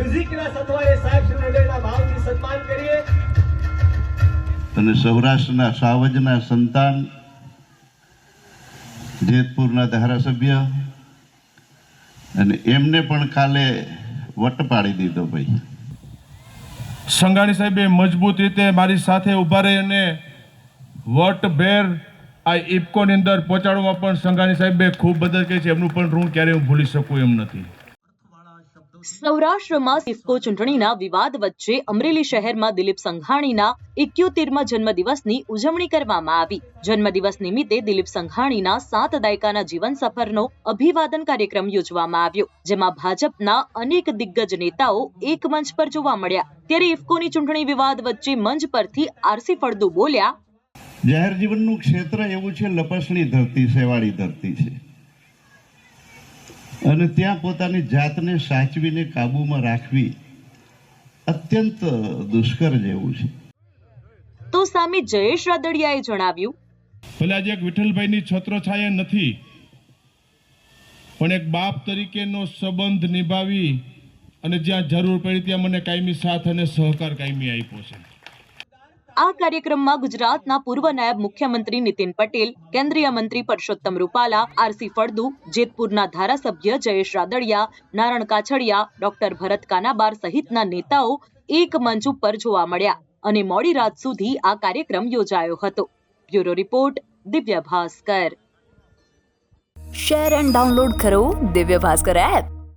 મ્યુઝિકના સથવારે સાહેબ શ્રીના ભાવથી સન્માન કરીએ. અને સૌરાષ્ટ્રના સાવજના સંતાન જેતપુરના ધારાસભ્ય અને એમને પણ કાલે વટ પાડી દીધો ભાઈ. સંઘાણી સાહેબે મજબૂત રીતે મારી સાથે ઊભા રહી અને વટ ભેર આ ઇફકોની અંદર પહોંચાડવામાં પણ સંઘાણી સાહેબે ખૂબ મદદ કરી છે. એમનું પણ ઋણ ક્યારેય હું ભૂલી શકું એમ નથી. સૌરાષ્ટ્રમાં સિસ્કો ચૂંટણીના વિવાદ વચ્ચે અમરેલી શહેરમાં દિલીપ સંઘાણીના ઇક્યોતેરમાં જન્મદિવસની ઉજવણી કરવામાં આવી. જન્મદિવસ નિમિત્તે દિલીપ સંઘાણીના સાત દાયકાના જીવન સફરનો અભિવાદન કાર્યક્રમ યોજવામાં આવ્યો, જેમાં ભાજપના અનેક દિગ્ગજ નેતાઓ એક મંચ પર જોવા મળ્યા. ત્યારે ઇફકોની ચૂંટણી વિવાદ વચ્ચે મંચ પરથી આરસી ફળદુ બોલ્યા, જાહેર જીવનનું ક્ષેત્ર એવું છે, લપસણી ધરતી, સેવાળી ધરતી છે. અને ત્યાં પોતાની જાતને સાચવીને કાબૂમાં રાખવી અત્યંત દુષ્કર જેવું છે. તો સામે જયેશ રાદડિયાએ જણાવ્યું. ભલે આજે એક વિઠ્ઠલભાઈની છત્રછાયા નથી પણ એક બાપ તરીકેનો સંબંધ નિભાવી અને જ્યાં જરૂર પડી ત્યાં મને કાયમી સાથ અને સહકાર કાયમી આપ્યો છે. આ કાર્યક્રમમાં ગુજરાતના પૂર્વ નાયબ મુખ્યમંત્રી નીતિન પટેલ, કેન્દ્રીય મંત્રી પરસોત્તમ રૂપાલા, આરસી ફળદુ, જેતપુરના ધારાસભ્ય જયેશ રાદડિયા, નારણ કાછડિયા, ડોક્ટર ભરત કાનાબાર સહિતના નેતાઓ એક મંચ ઉપર જોવા મળ્યા અને મોડી રાત સુધી આ કાર્યક્રમ યોજાયો હતો. Bureau report, Divya Bhaskar. Share and download કરો દિવ્ય ભાસ્કર એપ.